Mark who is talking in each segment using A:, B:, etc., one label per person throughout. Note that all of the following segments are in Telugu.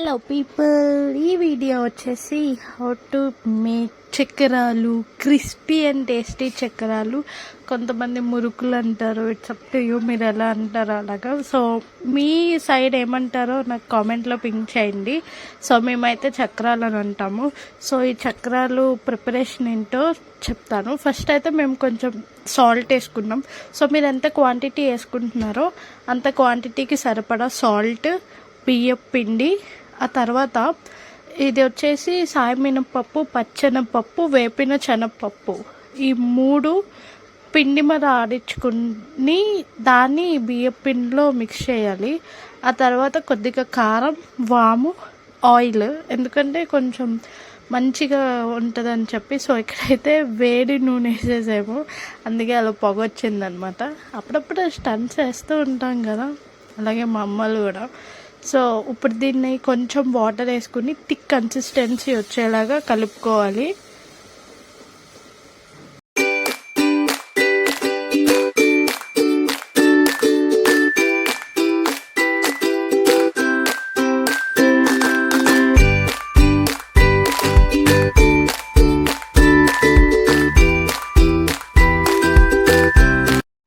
A: హలో పీపుల్ ఈ వీడియో వచ్చేసి హౌ టు మేక్ చక్కెరాలు క్రిస్పీ అండ్ టేస్టీ చక్కెరాలు కొంతమంది మురుకులు అంటారు ఇట్స్ అప్ టు యూ మీరు ఎలా అంటారో అలాగా. సో మీ సైడ్ ఏమంటారో నాకు కామెంట్లో పింక్ చేయండి. సో మేమైతే చక్రాలు అని అంటాము. సో ఈ చక్రాలు ప్రిపరేషన్ ఏంటో చెప్తాను. ఫస్ట్ అయితే మేము కొంచెం సాల్ట్ వేసుకున్నాం. సో మీరు ఎంత క్వాంటిటీ వేసుకుంటున్నారో అంత క్వాంటిటీకి సరిపడా సాల్ట్ బియ్యం పిండి ఆ తర్వాత ఇది వచ్చేసి సాయి మినపప్పు పచ్చెనపప్పు వేపిన శనగపప్పు. ఈ మూడు పిండి మీద ఆడించుకుని దాన్ని బియ్యం పిండిలో మిక్స్ చేయాలి. ఆ తర్వాత కొద్దిగా కారం వాము ఆయిల్. ఎందుకంటే కొంచెం మంచిగా ఉంటుందని చెప్పి సో ఇక్కడైతే వేడి నూనె వేసేసేమో. అందుకే అలా పొగ వచ్చిందనమాట. అప్పుడప్పుడు స్టన్స్ వేస్తూ ఉంటాం కదా. అలాగే మా అమ్మలు కూడా. సో ఇప్పుడు దీన్ని కొంచెం వాటర్ వేసుకుని థిక్ కన్సిస్టెన్సీ వచ్చేలాగా కలుపుకోవాలి.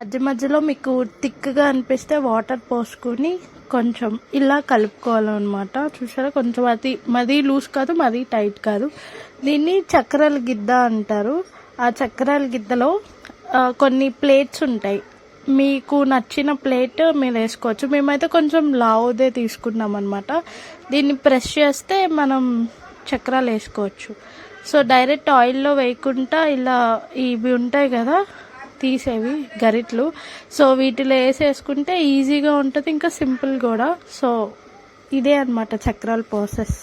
A: మధ్య మధ్యలో మీకు థిక్గా అనిపిస్తే వాటర్ పోసుకొని కొంచెం ఇలా కలుపుకోవాలన్నమాట. చూసారా? కొంచెం అది మరీ లూజ్ కాదు మరీ టైట్ కాదు. దీన్ని చక్రాల గిద్ద అంటారు. ఆ చక్రాల గిద్దలో కొన్ని ప్లేట్స్ ఉంటాయి. మీకు నచ్చిన ప్లేట్ మీరు వేసుకోవచ్చు. మేమైతే కొంచెం లావుదే తీసుకున్నాం అనమాట దీన్ని ప్రెస్ చేస్తే మనం చక్రాలు వేసుకోవచ్చు. సో డైరెక్ట్ ఆయిల్లో వేయకుండా ఇలా ఇవి ఉంటాయి కదా తీసేవి గరిట్లు. సో వీటిలో వేసేసుకుంటే ఈజీగా ఉంటుంది ఇంకా సింపుల్ కూడా. సో ఇదే అనమాట చక్రాల ప్రాసెస్.